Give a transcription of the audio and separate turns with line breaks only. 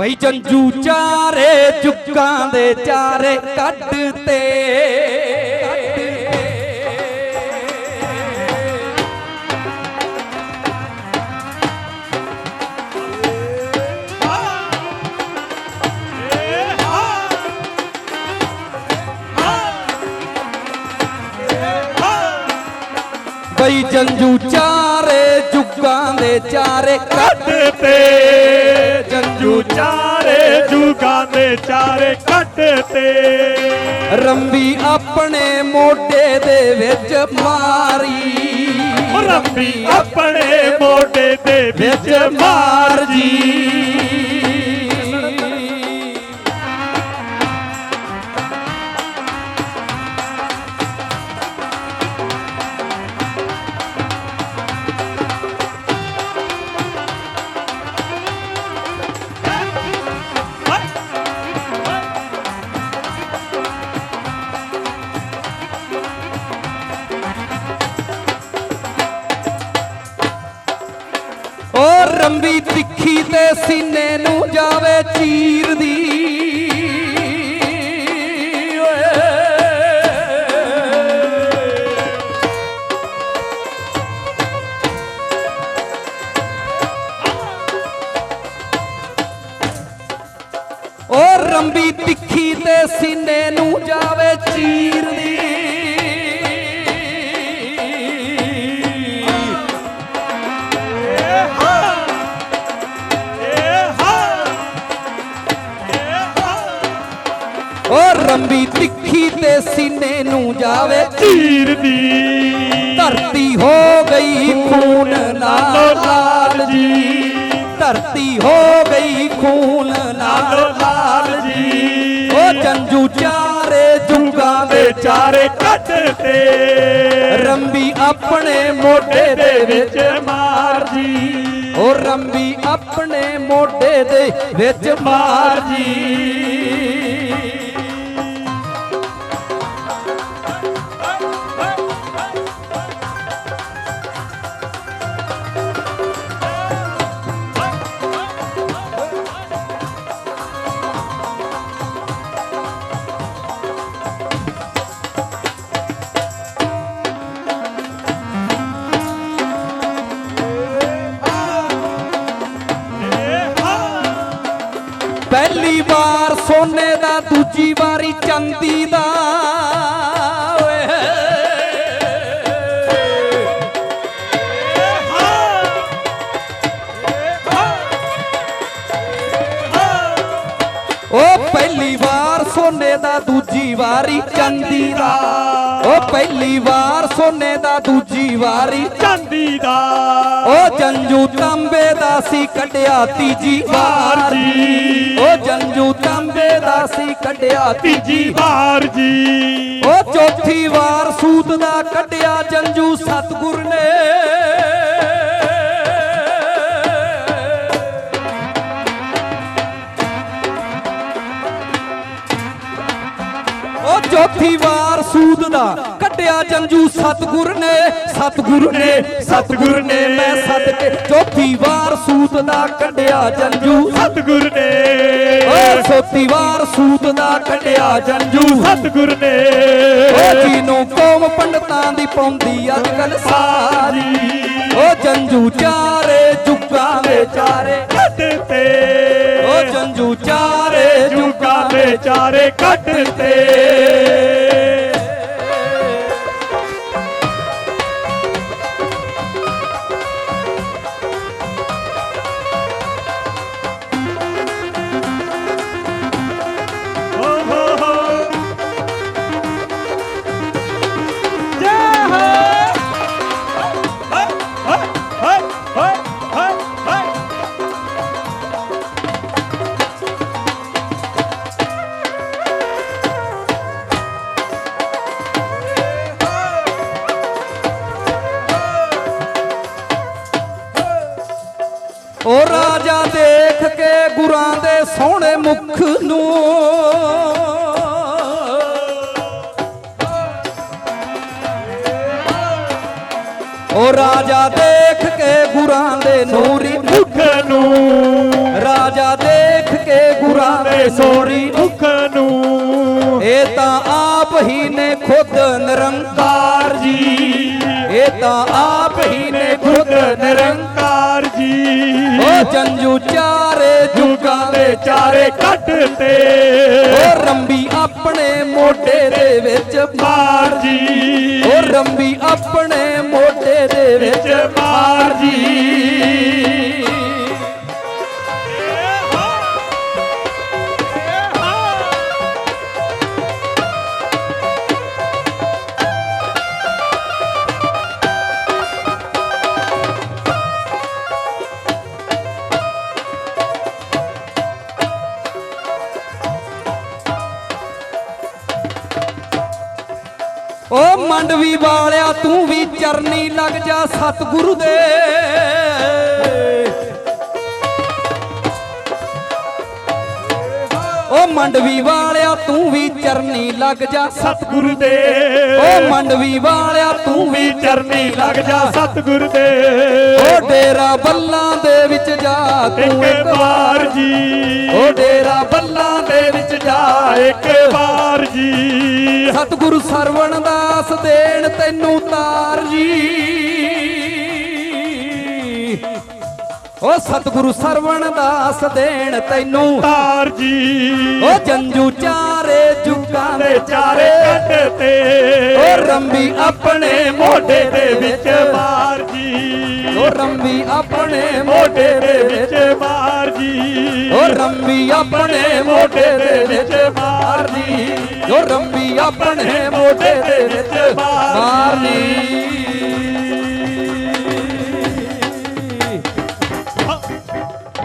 ਬਈ ਜੰਜੂ ਚਾਰੇ ਜੁੱਕਾਂ ਦੇ ਚਾਰੇ ਕੱਢ ਤੇ। ਬਈ ਜੰਜੂ ਚਾਰੇ ਜੁੱਕਾਂ ਦੇ ਚਾਰੇ
ਕੱਟ ਤੇ। ਜੰਜੂ ਚਾਰੇ ਜੁਗਾਂ ਦੇ ਚਾਰੇ ਕੱਟ ਤੇ।
ਰੰਬੀ ਆਪਣੇ ਮੋਢੇ ਦੇ ਵਿੱਚ ਮਾਰੀ।
ਰੰਬੀ ਆਪਣੇ ਮੋਢੇ ਦੇ ਵਿੱਚ ਮਾਰ ਜੀ
ਓ ਰੰਬੀ ਤਿੱਖੀ ਤੇ ਸੀਨੇ ਨੂੰ ਜਾਵੇ ਚੀਰਦੀ ਓਏ। ਓ ਰੰਬੀ ਤਿੱਖੀ ਤੇ ਸੀਨੇ ਨੂੰ ਜਾਵੇ ਚੀਰਦੀ ਰੰਬੀ ਤਿੱਖੀ ਤੇ ਸੀਨੇ ਨੂੰ ਜਾਵੇ।
ਤੀਰ ਦੀ।
ਧਰਤੀ ਹੋ ਗਈ ਖੂਨ ਨਾਲ ਲਾਲ ਜੀ। ਧਰਤੀ ਹੋ ਗਈ ਖੂਨ ਨਾਲ ਲਾਲ ਜੀ। ਓ ਜੰਜੂ ਚਾਰੇ ਜੁਗਾਂ ਦੇ
ਦੇ ਚਾਰੇ ਕੱਟ ਤੇ।
ਰੰਬੀ ਆਪਣੇ ਮੋਢੇ ਦੇ ਵਿੱਚ
ਮਾਰ ਜੀ।
ਓ ਰੰਬੀ ਆਪਣੇ ਮੋਢੇ ਦੇ ਵਿੱਚ ਮਾਰ ਜੀ। ਸੋਨੇ ਦੂਜੀ ਵਾਰੀ ਚੰਦੀ ਦਾ, ਓਏ। ਉਹ ਪਹਿਲੀ ਵਾਰ ਸੋਨੇ ਦਾ, ਦੂਜੀ ਵਾਰੀ ਚਾਂਦੀ ਦਾ। ਉਹ ਪਹਿਲੀ ਵਾਰ ਸੋਨੇ ਦਾ, ਦੂਜੀ ਵਾਰੀ
ਚਾਂਦੀ ਦਾ।
ਉਹ ਜੰਜੂ ਤਾਂਬੇ ਦਾ ਸੀ, ਕੱਢਿਆ ਤੀਜੀ ਵਾਰ। ਜੀ ਸੀ ਕੱਢਿਆ ਤੀਜੀ
ਵਾਰ ਜੀ।
ਉਹ ਚੌਥੀ ਵਾਰ ਸੂਤ ਦਾ ਕੱਢਿਆ ਜੰਜੂ ਸਤਗੁਰ ਨੇ। ਉਹ ਚੌਥੀ ਵਾਰ ਸੂਦ ਦਾ ਕੱਢਿਆ ਜੰਜੂ ਸਤਗੁਰ ਨੇ। ਸਤਗੁਰ ਨੇ ਸਤਗੁਰ ਨੇ ਮੈਂ ਸਦਕੇ ਚੌਥੀ ਵਾਰ ਸੂਦ ਦਾ ਕੱਢਿਆ ਜੰਜੂ
ਸਤਿਗੁਰ ਨੇ।
ਚੌਥੀ ਵਾਰ ਸੂਦ ਦਾ ਕੱਢਿਆ ਜੰਜੂ।
ਸਤਿਗੁਰ ਨੇ।
ਓ ਜਿਹਨੂੰ ਕੌਮ ਪੰਡਤਾਂ ਦੀ ਪਾਉਂਦੀ ਅੱਜ ਕੱਲ ਸਾਰੀ। ਓ ਜੰਜੂ ਚਾਰੇ ਜੁਗਾਂ ਦੇ ਚਾਰੇ।
ਕੱਟ ਤੇ।
ਓ ਜੰਜੂ ਚਾਰੇ
ਜੁਗਾ ਦੇ ਚਾਰੇ ਕੱਟ ਤੇ।
ਦੇ ਸੋਹਣੇ ਮੁਖ ਨੂੰ। ਓ ਰਾਜਾ ਦੇਖ ਕੇ ਗੁਰਾਂ ਦੇ ਨੂਰੀ
ਮੁਖ ਨੂੰ।
ਰਾਜਾ ਦੇਖ ਕੇ ਸੋਰੀ
ਦੁੱਖ ਨੂੰ।
ਇਹ ਤਾਂ ਆਪ ਹੀ ਨੇ ਖੁਦ ਨਿਰੰਕਾਰ ਜੀ। ਇਹ ਤਾਂ ਆਪ ਹੀ ਨੇ ਖੁਦ ਨਿਰੰਕਾਰ ਓ ਜੰਜੂ ਚਾਰੇ ਜੁਗਾਂ ਦੇ
ਚਾਰੇ ਕੱਟ ਤੇ
ਓ ਰੰਬੀ ਆਪਣੇ ਮੋਢੇ ਦੇ ਵਿੱਚ
ਮਾਰ ਜੀ
ਓ ਰੰਬੀ ਆਪਣੇ ਮੋਢੇ ਦੇ ਵਿੱਚ
ਮਾਰ
ਮੰਡਵੀ ਵਾਲਿਆ ਤੂੰ ਵੀ ਚਰਨੀ ਲੱਗ ਜਾ ਸਤਿਗੁਰੂ ਦੇ। ਓ ਮੰਡਵੀ ਵਾਲਿਆ ਤੂੰ ਵੀ ਚਰਨੀ ਲੱਗ ਜਾ
ਸਤਿਗੁਰੂ ਦੇ।
ਓ ਮੰਡਵੀ ਵਾਲਿਆ ਤੂੰ ਵੀ
ਵੀ ਚਰਨੀ ਲੱਗ ਜਾ ਸਤਿਗੁਰ ਦੇ।
ਓ ਡੇਰਾ ਬੱਲਾਂ ਦੇ ਵਿੱਚ ਜਾ ਤੂੰ
ਇੱਕ ਵਾਰ ਜੀ।
ਓ ਡੇਰਾ ਬੱਲਾਂ ਦੇ ਵਿੱਚ ਜਾ
ਇੱਕ ਵਾਰ ਜੀ।
ਸਤਿਗੁਰੂ ਸਰਵਣ ਦਾਸ ਦੇਣ ਤੈਨੂੰ ਤਾਰ ਜੀ। ਓ ਸਤਿਗੁਰੂ ਸਰਵਣ ਦਾਸ ਦੇਣ ਤੈਨੂੰ
ਤਾਰ ਜੀ।
ਓ ਜੰਜੂ ਚਾਰੇ ਜੁਗਾਂ ਦੇ
ਚਾਰੇ ਕੱਟ ਤੇ।
ਓ ਰੰਬੀ ਆਪਣੇ
ਮੋਢੇ ਦੇ ਵਿੱਚ ਮਾਰ ਜੀ।
ਓ ਰੰਬੀ ਆਪਣੇ
ਮੋਢੇ ਦੇ ਵਿੱਚ
ਰੰਬੀ ਆਪਣੇ ਮੋਢੇ ਦੇ ਵਿੱਚ ਮਾਰਨੀ। ਓ ਰੰਬੀ ਆਪਣੇ ਮੋਢੇ ਦੇ ਵਿੱਚ ਮਾਰਨੀ।